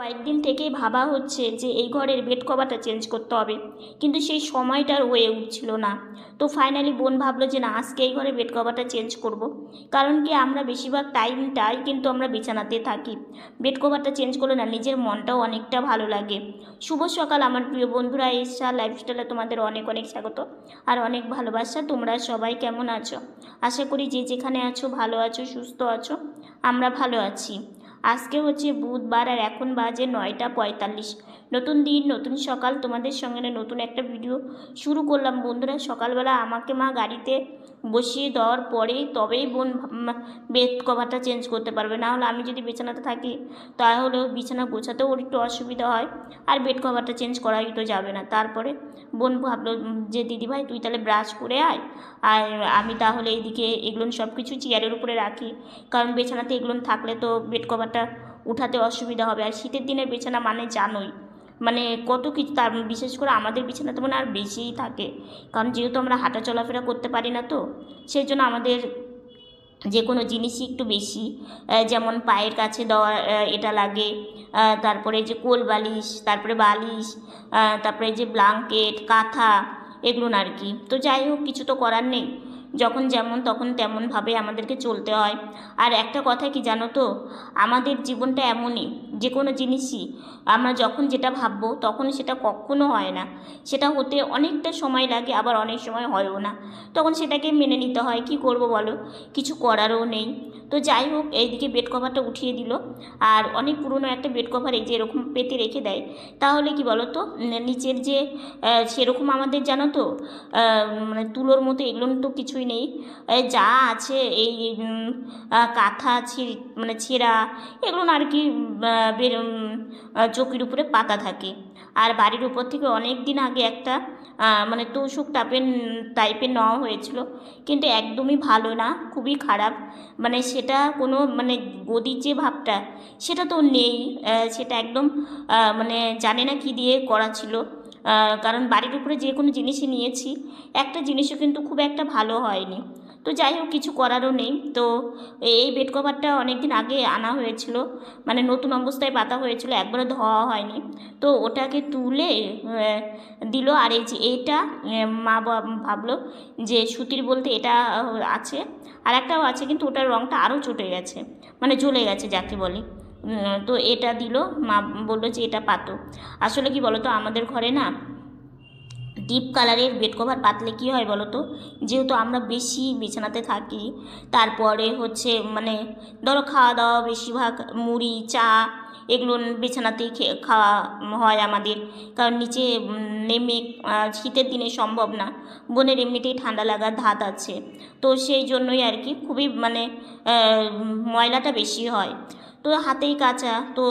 কয়েকদিন থেকেই ভাবা হচ্ছে যে এই ঘরের বেড কভারটা চেঞ্জ করতে হবে। কিন্তু সেই সময়টার হয়ে উঠছিল না। তো ফাইনালি বোন ভাবলো যে না, আজকে এই ঘরে বেড কভারটা চেঞ্জ করব। কারণ কি আমরা বেশিরভাগ টাইমটাই কিন্তু আমরা বিছানাতে থাকি। বেড কভারটা চেঞ্জ করলে না নিজের মনটাও অনেকটা ভালো লাগে। শুভ সকাল আমার প্রিয় বন্ধুরা এসা লাইফস্টাইলে তোমাদের অনেক অনেক স্বাগত। আর অনেক ভালোবাসা, তোমরা সবাই কেমন আছো? আশা করি যে যেখানে আছো, ভালো আছো, সুস্থ আছো, আমরা ভালো আছি। আজকে হচ্ছে বুধবার আর এখন বাজে নয়টা পঁয়তাল্লিশ। নতুন দিন, নতুন সকাল। তোমাদের সঙ্গে নতুন একটা ভিডিও শুরু করলাম। বন্ধুরা, সকালবেলা আমাকে মা গাড়িতে বসিয়ে দেওয়ার পরেই তবেই বোন বেড কভারটা চেঞ্জ করতে পারবে। না হলে আমি যদি বিছানাতে থাকি তাহলে বিছানা গোছাতেও ওর একটু অসুবিধা হয় আর বেড কভারটা চেঞ্জ করাই তো যাবে না। তারপরে বোন ভাবলো যে দিদিভাই তুই তাহলে ব্রাশ করে আয়। আর আমি তাহলে এইদিকে এগুলো সব কিছু চেয়ারের উপরে রাখি। কারণ বিছানাতে এগুলো থাকলে তো বেড কভারটা উঠাতে অসুবিধা হবে। আর শীতের দিনের বিছানা মানে জানোই মানে কত কিছু তার বিশেষ করে আমাদের বিছানাতে মানে আর বেশিই থাকে। কারণ যেহেতু আমরা হাঁটা চলাফেরা করতে পারি না তো সেই জন্য আমাদের যে কোনো জিনিসই একটু বেশি। যেমন পায়ের কাছে দেওয়া এটা লাগে। তারপরে যে কোল বালিশ, তারপরে বালিশ তারপরে যে ব্লাঙ্কেট, কাঁথা, এগুলো আর কি। তো যাই হোক, কিছু তো করার নেই। যখন যেমন তখন তেমনভাবে আমাদেরকে চলতে হয়। আর একটা কথা কি জানো তো? আমাদের জীবনটা এমনই যে কোনো জিনিসই। আমরা যখন যেটা ভাববো তখন সেটা কখনো হয় না। সেটা হতে অনেকটা সময় লাগে, আবার অনেক সময় হয়ও না। তখন সেটাকে মেনে নিতে হয়, কি করব বলো? কিছু করারও নেই। তো যাই হোক, এইদিকে বেড কভারটা উঠিয়ে দিল। আর অনেক পুরনো একটা বেড কভার এই যে এরকম পেতে রেখে দেয়। তাহলে কি বলো তো? নিচের যে সেরকম আমাদের জানো তো মানে তুলোর মতো এগুলো তো কিছুই নেই। যা আছে এই কাঁথা ছি- মানে ছেঁড়া এগুলো আর কি উম, উপরে পাতা থাকে। আর বাড়ির উপর থেকে অনেক দিন আগে একটা মানে তোষক টাইপের টাইপের নেওয়া হয়েছিল। কিন্তু একদমই ভালো না খুবই খারাপ। মানে সেটা কোনো মানে গদির যে ভাবটা সেটা তো নেই। সেটা একদম মানে জানে না কি দিয়ে করা ছিল। কারণ বাড়ির উপরে যে কোনো জিনিসই নিয়েছি একটা জিনিসও কিন্তু খুব একটা ভালো হয়নি। তো যাই হোক কিছু করারও নেই। তো এই বেড কভারটা অনেক দিন আগে আনা হয়েছিল মানে নতুন অবস্থায় পাতা হয়েছিল একবারে ধোয়া হয়নি। তো ওটাকে তুলে দিল। আর এই যে আহ, মা ভাবলো যে সুতির বলতে এটা আছে। আর একটাও আছে কিন্তু ওটার রঙটা আরও চটে গেছে মানে জ্বলে গেছে যাকে বলে। তো এটা দিল। মা বলল যে এটা পাতো। আসলে কি বলো তো আমাদের ঘরে না ডিপ কালারের বেড কভার পাতলে কী হয় বলো তো যেহেতু আমরা বেশি বিছানাতে থাকি, তারপরে হচ্ছে মানে ধরো খাওয়া দাওয়া বেশিরভাগ মুড়ি, চা এগুলো বিছানাতেই খাওয়া হয় আমাদের। কারণ নিচে নেমে শীতের দিনে সম্ভব না। বোনের এমনিতেই ঠান্ডা লাগার ধাত আছে। তো সেই জন্যই আর কি খুবই মানে ময়লাটা বেশি হয়। তো হাতেই কাচা, তো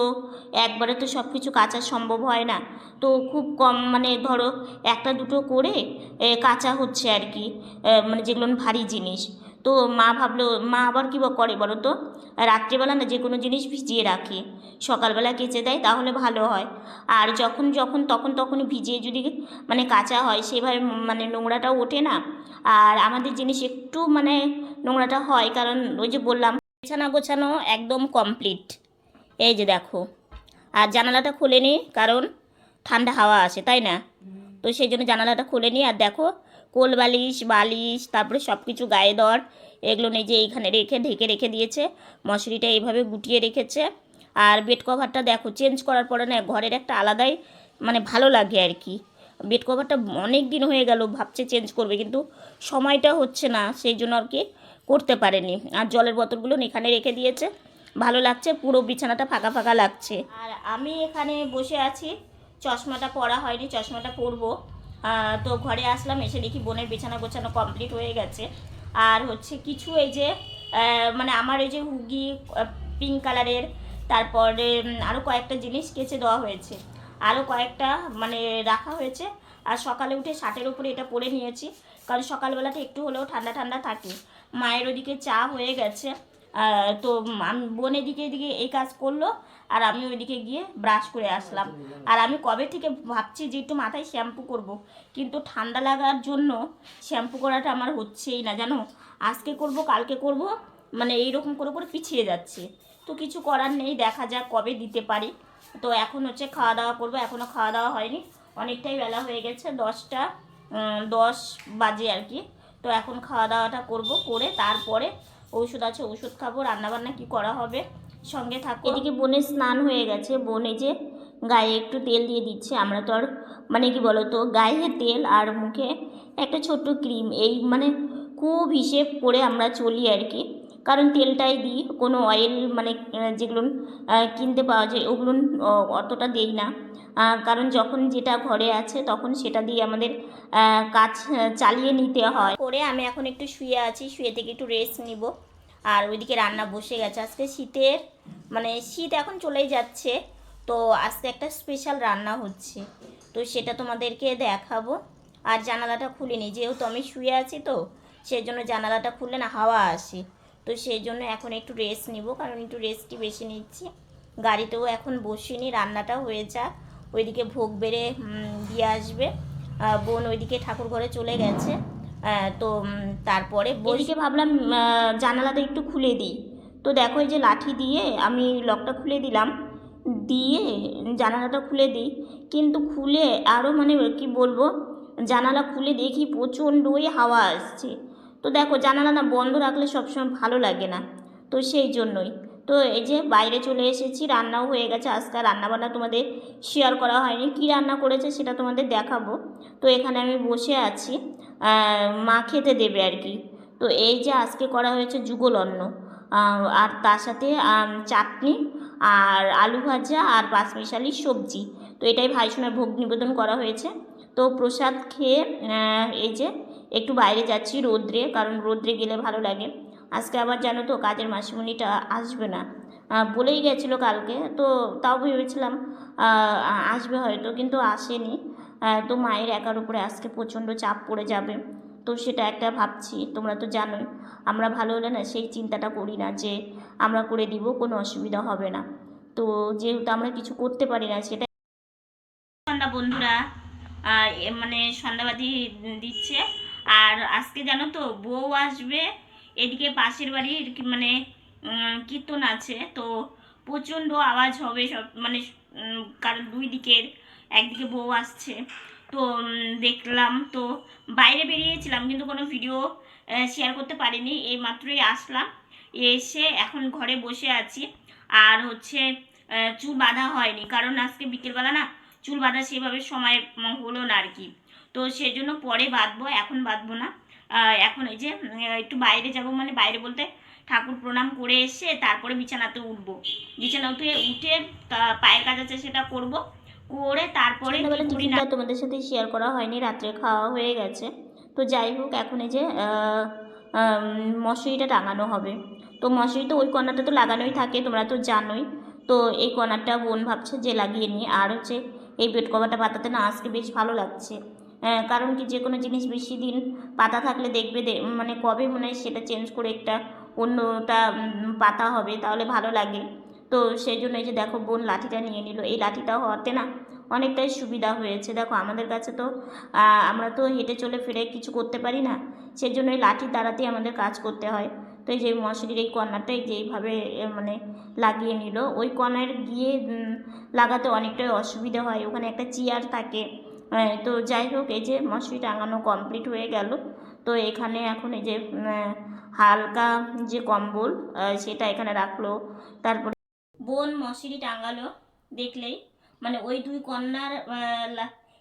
একবারে তো সব কিছু কাচা সম্ভব হয় না। তো খুব কম মানে ধরো একটা দুটো করে কাঁচা হচ্ছে আর কি মানে যেগুলো ভারী জিনিস। তো মা ভাবলো, মা আবার কী করে বলো তো? রাত্রিবেলা না যে কোনো জিনিস ভিজিয়ে রাখে। সকালবেলা কেচে দেয়, তাহলে ভালো হয়। আর যখন যখন, তখন তখন ভিজিয়ে যদি মানে কাঁচা হয়, সেভাবে মানে নোংরাটাও ওঠে না। আর আমাদের জিনিস একটু মানে নোংরাটা হয়, কারণ ওই যে বললাম বিছানা গোছানো একদম কমপ্লিট এই যে দেখো, আর জানালাটা খুলে নি, কারণ ঠান্ডা হাওয়া আসে তাই না? তো সেই জন্য জানালাটা খুলে নিই আর দেখো কোল বালিশ বালিশ তারপরে সব কিছু গায়ে দর এগুলো নেই যে এইখানে রেখে, ঢেকে রেখে দিয়েছে, মশারিটা এইভাবে গুটিয়ে রেখেছে। আর বেড কভারটা দেখো চেঞ্জ করার পরে না, ঘরের একটা আলাদাই মানে ভালো লাগে আর কি। বেড কভারটা অনেক দিন হয়ে গেল, ভাবছে চেঞ্জ করবে, কিন্তু সময়টা হচ্ছে না, সেই জন্য আর কি করতে পারেনি। আর জলের বোতলগুলো এখানে রেখে দিয়েছে। ভালো লাগছে, পুরো বিছানাটা ফাঁকা ফাঁকা লাগছে। আর আমি এখানে বসে আছি। চশমাটা পরা হয়নি, চশমাটা পরবো। তো ঘরে আসলাম, এসে দেখি বোনের বিছানা গোছানো কমপ্লিট হয়ে গেছে। আর হচ্ছে কিছু এই যে মানে আমার এই যে হুগি পিঙ্ক কালারের তারপরে আরও কয়েকটা জিনিস কেচে দেওয়া হয়েছে। আরও কয়েকটা মানে রাখা হয়েছে। আর সকালে উঠে শার্টের উপরে এটা পরে নিয়েছি। কারণ সকালবেলাটা একটু হলেও ঠান্ডা ঠান্ডা থাকে। মায়ের ওদিকে চা হয়ে গেছে। তো বোন এদিকে এদিকে এই কাজ করল, আর আমি ওইদিকে গিয়ে ব্রাশ করে আসলাম। আর আমি কবে থেকে ভাবছি যে একটু মাথায় শ্যাম্পু করব। কিন্তু ঠান্ডা লাগার জন্য শ্যাম্পু করাটা আমার হচ্ছেই না, জানো? আজকে করব, কালকে করব মানে এইরকম করে করে পিছিয়ে যাচ্ছে। তো কিছু করার নেই, দেখা যাক কবে দিতে পারি। তো এখন হচ্ছে খাওয়া দাওয়া করব এখনও খাওয়া দাওয়া হয়নি। অনেকটাই বেলা হয়ে গেছে, দশটা দশ বাজে আর কি। তো এখন খাওয়া দাওয়াটা করব, করে তারপরে ওষুধ আছে ওষুধ খাব, রান্নাবান্না কি করা হবে সঙ্গে থাকো। এদিকে বোনের স্নান হয়ে গেছে, বনে যে গায়ে একটু তেল দিয়ে দিচ্ছে, আমরা তো আর মানে কি বলো তো গায়ে তেল আর মুখে একটা ছোট্ট ক্রিম, এই মানে খুব হিসেব করে আমরা চলি আর কি। কারণ তেলটাই দিই, কোনো অয়েল মানে যেগুলো কিনতে পাওয়া যায়, ওগুলো অতটা দেই না। কারণ যখন যেটা ঘরে আছে, তখন সেটা দিয়ে আমাদের কাজ চালিয়ে নিতে হয়। করে আমি এখন একটু শুয়ে আছি, শুয়ে থেকে একটু রেস্ট নিব। আর ওইদিকে রান্না বসে গেছে। আজকে শীতের মানে শীত এখন চলেই যাচ্ছে। তো আজকে একটা স্পেশাল রান্না হচ্ছে। তো সেটা তোমাদেরকে দেখাবো। আর জানালাটা খুলিনি, যেহেতু আমি শুয়ে আছি তো সেই জন্য জানালাটা খুললে না হাওয়া আসে। তো সেই জন্য এখন একটু রেস্ট নিব, কারণ একটু রেস্টই বেশি নিচ্ছি। গাড়িতেও এখন বসিনি রান্নাটা হয়ে যাক। ওইদিকে ভোগ বেড়ে দিয়ে আসবে। বোন ওইদিকে ঠাকুর ঘরে চলে গেছে। তো তারপরে ওইদিকে ভাবলাম জানালাটা একটু খুলে দিই। তো দেখো এই যে লাঠি দিয়ে আমি লকটা খুলে দিলাম। দিয়ে জানালাটা খুলে দিই। কিন্তু খুলে আরও মানে কি বলব? জানালা খুলে দেখি প্রচণ্ডই হাওয়া আসছে। তো দেখো জানালা না বন্ধ রাখলে সবসময় ভালো লাগে না। তো সেই জন্যই। তো এই যে বাইরে চলে এসেছি, রান্নাও হয়ে গেছে। আজকে রান্নাবান্না তোমাদের শেয়ার করা হয়নি। কি রান্না করেছে সেটা তোমাদের দেখাবো। তো এখানে আমি বসে আছি। মা খেতে দেবে আর কি। তো এই যে আজকে করা হয়েছে যুগল অন্ন। আর তার সাথে চাটনি আর আলু ভাজা আর পাঁচমিশালি সবজি। তো এটাই ভাইসোনার ভোগ নিবেদন করা হয়েছে। তো প্রসাদ খেয়ে এই যে একটু বাইরে যাচ্ছি রোদ্রে, কারণ রোদ্রে গেলে ভালো লাগে। আজকে আবার জানো তো, কাজের মাসিমণিটা আসবে না। বলেই গেছিল কালকে, তো তাও ভেবেছিলাম আসবে হয়তো, কিন্তু আসেনি। তো মায়ের একার উপরে আজকে প্রচণ্ড চাপ পড়ে যাবে। তো সেটা একটা ভাবছি, তোমরা তো জানোই, আমরা ভালো হলে না সেই চিন্তাটা করি না যে আমরা করে দিব, কোনো অসুবিধা হবে না। তো যেহেতু আমরা কিছু করতে পারি না সেটা সন্ধ্যা বন্ধুরা মানে সন্ধ্যাবাতি দিচ্ছে। আর আজকে জানো তো বউ আসবে, এদিকে পাশের বাড়ির মানে কীর্তন আছে, তো প্রচণ্ড আওয়াজ হবে সব মানে কারণ দুই দিকের, একদিকে বউ আসছে, তো দেখলাম, তো বাইরে বেরিয়েছিলাম কিন্তু কোনো ভিডিও শেয়ার করতে পারিনি, এই মাত্রই আসলাম, এসে এখন ঘরে বসে আছি, আর হচ্ছে চুল বাঁধা হয়নি, কারণ আজকে বিকেলবেলা না, চুল বাঁধা সেভাবে সময় হলো না আর কি তো সেই জন্য পরে বাঁধবো এখন বাঁধবো না। এখন এই যে একটু বাইরে যাব মানে বাইরে বলতে ঠাকুর প্রণাম করে এসে তারপরে বিছানাতে উঠবো। বিছানাতে উঠে পায়ের কাজ আছে সেটা করব করে তারপরে তোমাদের সাথে শেয়ার করা হয়নি রাত্রে খাওয়া হয়ে গেছে। তো যাই হোক এখন এই যে মশারিটা টাঙানো হবে। তো মশারি তো ওই কর্নারটা তো লাগানোই থাকে তোমরা তো জানোই। তো এই কর্নারটা বোন ভাবছে যে লাগিয়ে নিই। আর হচ্ছে এই বেড কভারটা পাতাতে না আজকে বেশ ভালো লাগছে। কারণ কি যে কোনো জিনিস বেশি দিন পাতা থাকলে দেখবে মানে কবে মনে হয় সেটা চেঞ্জ করে একটা অন্যটা পাতা হবে তাহলে ভালো লাগে। তো সেই জন্য এই যে দেখো বোন লাঠিটা নিয়ে নিল। এই লাঠিটা হওয়াতে না অনেকটাই সুবিধা হয়েছে। দেখো আমাদের কাছে তো আমরা তো হেঁটে চলে ফিরে কিছু করতে পারি না। সেই জন্য এই লাঠির দ্বারাতেই আমাদের কাজ করতে হয়। তো এই যে মশারির এই কর্নারটা এই যে এইভাবে এ, মানে লাগিয়ে নিল। ওই কর্নার গিয়ে লাগাতে অনেকটাই অসুবিধা হয়। ওখানে একটা চেয়ার থাকে। তো যাই হোক, এই যে মশারি টাঙানো কমপ্লিট হয়ে গেল। তো এখানে এখন এই যে হালকা যে কম্বল সেটা এখানে রাখল। তারপরে বোন মশারি টাঙালো, দেখলেই। মানে ওই দুই কন্যার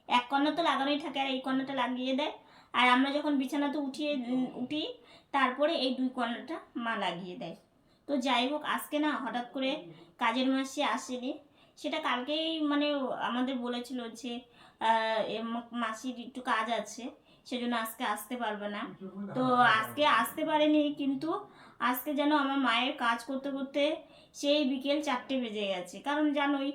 এক কর্নার তো লাগানোই থাকে, আর এই কর্নারটা লাগিয়ে দেয়। আর আমরা যখন বিছানাতে উঠিয়ে উঠি, তারপরে এই দুই কর্নারটা মা লাগিয়ে দেয়। তো যাই হোক, আজকে না হঠাৎ করে কাজের মাসে আসেনি। সেটা কালকেই মানে আমাদের বলেছিল যে মাসির একটু কাজ আছে, সেজন্য আজকে আসতে পারবে না। তো আজকে আসতে পারেনি, কিন্তু আজকে যেন আমার মায়ের কাজ করতে করতে সেই বিকেল চারটে বেজে গেছে। কারণ জানোই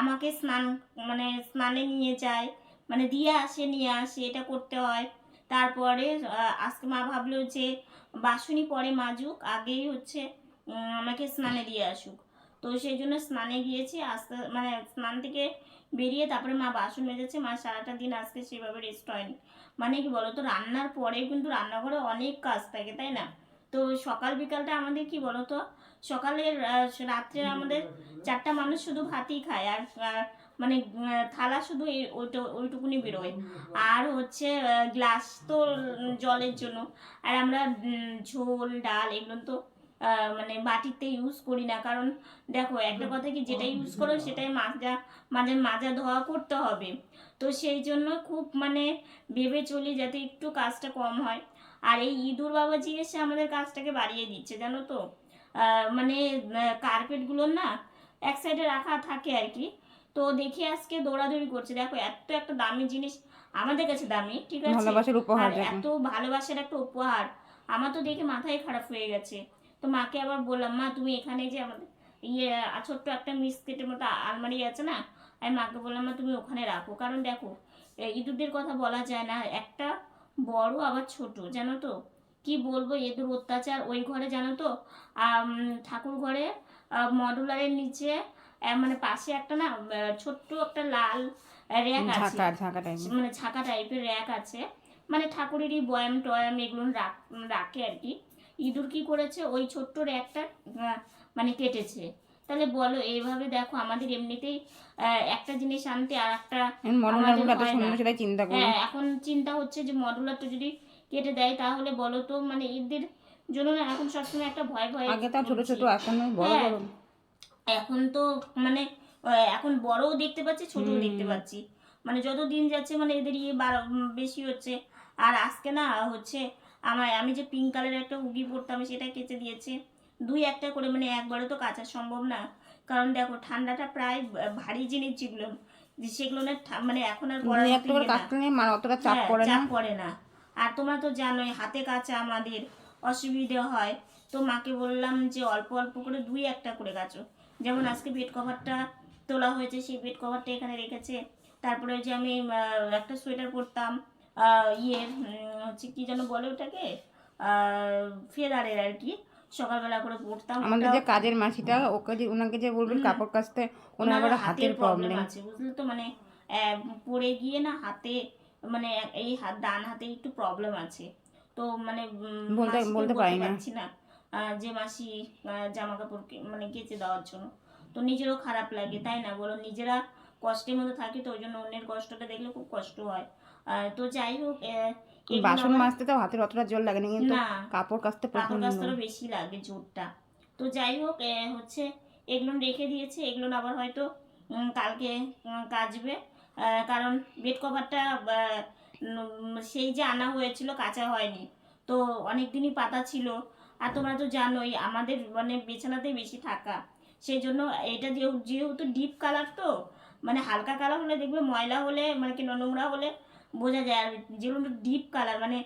আমাকে স্নান মানে স্নানে নিয়ে যায় মানে দিয়ে আসে, নিয়ে আসে, এটা করতে হয়। তারপরে আজকে মা ভাবলো যে বাসুনি পরে মাজুক, আগেই হচ্ছে আমাকে স্নানে দিয়ে আসুক। তো সেই জন্য স্নানে গিয়েছি, আস্তে মানে স্নান থেকে বেরিয়ে তারপরে মা বাসন মেজেছে। মা সারাটা দিন আজকে সেভাবে রেস্ট হয়নি। মানে কি বলতো, রান্নার পরে কিন্তু রান্নাঘরে অনেক কাজ থাকে, তাই না? তো সকাল বিকালটা আমাদের কি বলো তো সকালের রাত্রে আমাদের চারটা মানুষ শুধু ভাতই খায় আর মানে থালা শুধু ওইটো- ওইটুকুনি বেরোয়। আর হচ্ছে গ্লাস তো জলের জন্য। আর আমরা ঝোল, ডাল এগুলো তো মানে বাটিতে ইউজ করি না। কারণ দেখো একটা কথা কি যেটা ইউজ করো সেটাই মাজা মাঝে মাজা ধোয়া করতে হবে। তো সেই জন্য খুব মানে ভেবে চলি যাতে একটু কাজটা কম হয়। আর এই ইঁদুর বাবাজি এসে আমাদের কাজটাকে বাড়িয়ে দিচ্ছে জানো তো? আহ, মানে কার্পেটগুলো না এক সাইডে রাখা থাকে আর কি। তো দেখি আজকে দৌড়াদৌড়ি করছে। দেখো এত একটা দামি জিনিস আমাদের কাছে দামি ঠিক আছে? এত ভালোবাসার একটা উপহার। আমার তো দেখে মাথায় খারাপ হয়ে গেছে। তো মাকে আবার বললাম মা তুমি এখানে যে আমাদের ইয়ে ছোট্ট একটা মিসকেটের মতো আলমারি আছে না? আমি মাকে বললাম মা তুমি ওখানে রাখো। কারণ দেখো ইঁদুরদের কথা বলা যায় না। একটা বড় আবার ছোট জানো তো? কি বলব এদের অত্যাচার ওই ঘরে জানো তো? ঠাকুর ঘরে মডুলারের নিচে মানে পাশে একটা না ছোট্ট একটা লাল র্যাক আছে। ঝাঁকা মানে ছাকা টাইপের র্যাক আছে। মানে ঠাকুরেরই বয়াম টয়াম এগুলো রাখ- রাখে আর কি। ইঁদুর কি করেছে? ওই ছোট্ট র্যাকটা আহ, মানে কেটেছে। তাহলে বলো এইভাবে দেখো আমাদের এমনিতেই একটা জিনিস আনতে আর একটা মডুলার এত হয় চিন্তা এখন চিন্তা হচ্ছে যে মডুলারটা যদি কেটে দেয় তাহলে বলো তো মানে ঈদের জন্য না এখন সবসময় একটা ভয় ভয় আগে তো ছোট ছোট এখন বড় হ্যাঁ। বড়। এখন তো মানে এখন বড়ও দেখতে পাচ্ছি ছোটও দেখতে পাচ্ছি। মানে যত দিন যাচ্ছে মানে এদের ইয়ে বেশি হচ্ছে। আর আজকে না হচ্ছে আমার আমি যে পিঙ্ক কালারের একটা হুগি পরতাম সেটা কেচে দিয়েছে। দুই একটা করে মানে একবারে তো কাচা সম্ভব না। কারণ দেখো ঠান্ডাটা প্রায় ভারী জিনিস যেগুলো সেগুলো না মানে এখন আর একটা করে ইয়ে। মানে অতটা চাপ হ্যাঁ, পড়ে না। চাপ পড়ে না। আর তোমরা তো জানোই হাতে কাছে আমাদের অসুবিধে হয়। তো মাকে বললাম যে অল্প অল্প করে দুই একটা করে গাছো যেমন আজকে বেড কভারটা তোলা হয়েছে সেই বেড কভারটা এখানে রেখেছে। তারপরে ওই যে আমি একটা সোয়েটার পরতাম ইয়ে হচ্ছে কি যেন বলে ওটাকে? ফেদারের আর কি। সকালবেলা করে পরতাম আমাদের যে কাজের মাসিটা ওকে যে ওনাকে যে বলবেন কাপড় কাচতে ওনার আবার হাতের প্রবলেম আছে বুঝলে তো? মানে পড়ে গিয়ে না হাতে মানে এই হাত ডান হাতে একটু প্রবলেম আছে। তো মানে বলতে- বলতে পারি না। যে মাসি জামা কাপড় মানে কেচে দেওয়ার জন্য। তো নিজেরও খারাপ লাগে তাই না? বলো নিজেরা কষ্টের মধ্যে থাকি তো ওই জন্য অন্যের কষ্টটা দেখলে খুব কষ্ট হয়। তো যাই হোক বাসন মাজতে তো হাতের অতটা জল লাগে না কিন্তু কাপড় কাচতে কাপড় কাচতেও বেশি লাগে জোরটা। তো যাই হোক হচ্ছে এগুলো রেখে দিয়েছে এগুলো আবার হয়তো কালকে কাচবে। কারণ বেড কভারটা সেই যে আনা হয়েছিল কাঁচা হয়নি। তো অনেক দিনই পাতা ছিল। আর তোমরা তো জানোই আমাদের মানে বিছানাতেই বেশি থাকা। সেই জন্য এটা যেহেতু ডিপ কালার তো মানে হালকা কালার হলে দেখবে ময়লা হলে মানে কি নোংরা হলে বোঝা যায় আর যেগুলো ডিপ কালার মানে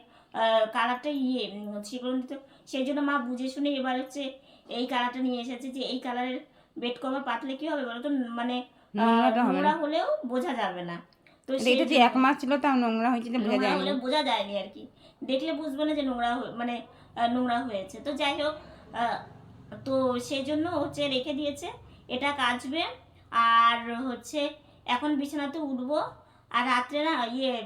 কালারটা ইয়ে সেগুলো তো সেই জন্য মা বুঝে শুনে এবার হচ্ছে এই কালারটা নিয়ে এসেছে যে এই কালারের বেড কভার পাতলে কি হবে বলো তো মানে না। নোংরা হলেও বোঝা যাবে না। তো এটা- যে এক মাস ছিল তাও নোংরা হয়েছে বোঝা যায়নি। হলে বোঝা যায়নি আর কি। দেখলে বুঝবে না যে নোংরা মানে নোংরা হয়েছে। তো যাই হোক তো সেই জন্য হচ্ছে রেখে দিয়েছে। এটা কাচবে। আর হচ্ছে এখন বিছানাতে উঠবো। আর রাত্রে না ইয়ে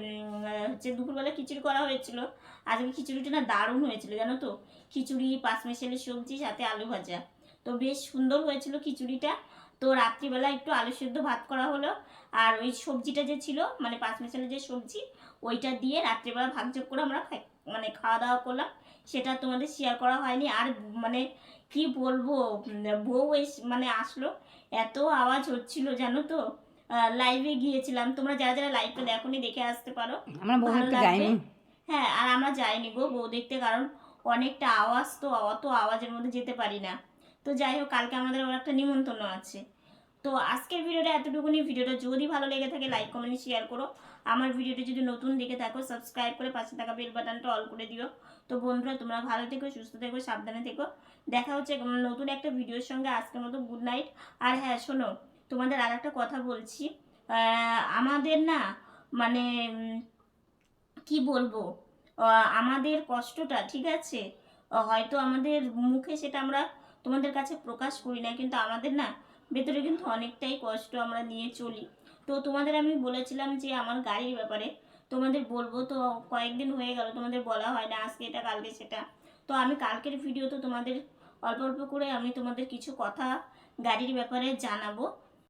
হচ্ছে দুপুরবেলা খিচুড়ি করা হয়েছিল। আজকে খিচুড়িটা না দারুণ হয়েছিল, জানো তো? খিচুড়ি পাঁচমেশালি সবজি, সাথে আলু ভাজা। তো বেশ সুন্দর হয়েছিল খিচুড়িটা। তো রাত্রিবেলা একটু আলু সেদ্ধ ভাত করা হলো। আর ওই সবজিটা যে ছিল মানে পাঁচমেশালি যে সবজি, ওইটা দিয়ে রাত্রিবেলা ভাগযোগ করে আমরা মানে খাওয়া দাওয়া করলাম। সেটা তোমাদের শেয়ার করা হয়নি। আর মানে কি বলব বউ এস- মানে আসলো, এত আওয়াজ হচ্ছিল, জানো তো? লাইভে গিয়েছিলাম। তোমরা যারা যারা লাইভটা দেখোনি দেখে আসতে পারো। আমরা বউ দেখতে যাইনি। হ্যাঁ আর আমরা যাইনি গো বউ দেখতে কারণ অনেকটা আওয়াজ তো অত আওয়াজের মধ্যে যেতে পারি না। তো যাই হোক কালকে আমাদের ওর একটা নিমন্ত্রণ আছে। তো আজকের ভিডিওটা এতটুকুনি। ভিডিওটা যদি ভালো লেগে থাকে লাইক কমেন্ট শেয়ার করো। আমার ভিডিওটা যদি নতুন দেখে থাকো সাবস্ক্রাইব করে পাশে থাকা বেল বাটনটা অল করে দিও। তো বন্ধুরা তোমরা ভালো থেকো সুস্থ থেকো সাবধানে থেকো। দেখা হচ্ছে নতুন একটা ভিডিওর সঙ্গে। আজকের মতো গুড নাইট আর হ্যাঁ শোনো তোমাদের আর একটা কথা বলছি। আমাদের না মানে কি বলব? আমাদের কষ্টটা, ঠিক আছে? হয়তো আমাদের মুখে সেটা আমরা তোমাদের কাছে প্রকাশ করি না, কিন্তু আমাদের না ভেতরে কিন্তু অনেকটাই কষ্ট আমরা নিয়ে চলি। তো তোমাদের আমি বলেছিলাম যে আমার গাড়ির ব্যাপারে তোমাদের বলব, তো কয়েকদিন হয়ে গেল, তোমাদের বলা হয় না আজকে এটা, কালকে সেটা। তো আমি কালকের ভিডিও তো তোমাদের অল্প অল্প করে আমি তোমাদের কিছু কথা গাড়ির ব্যাপারে জানাব।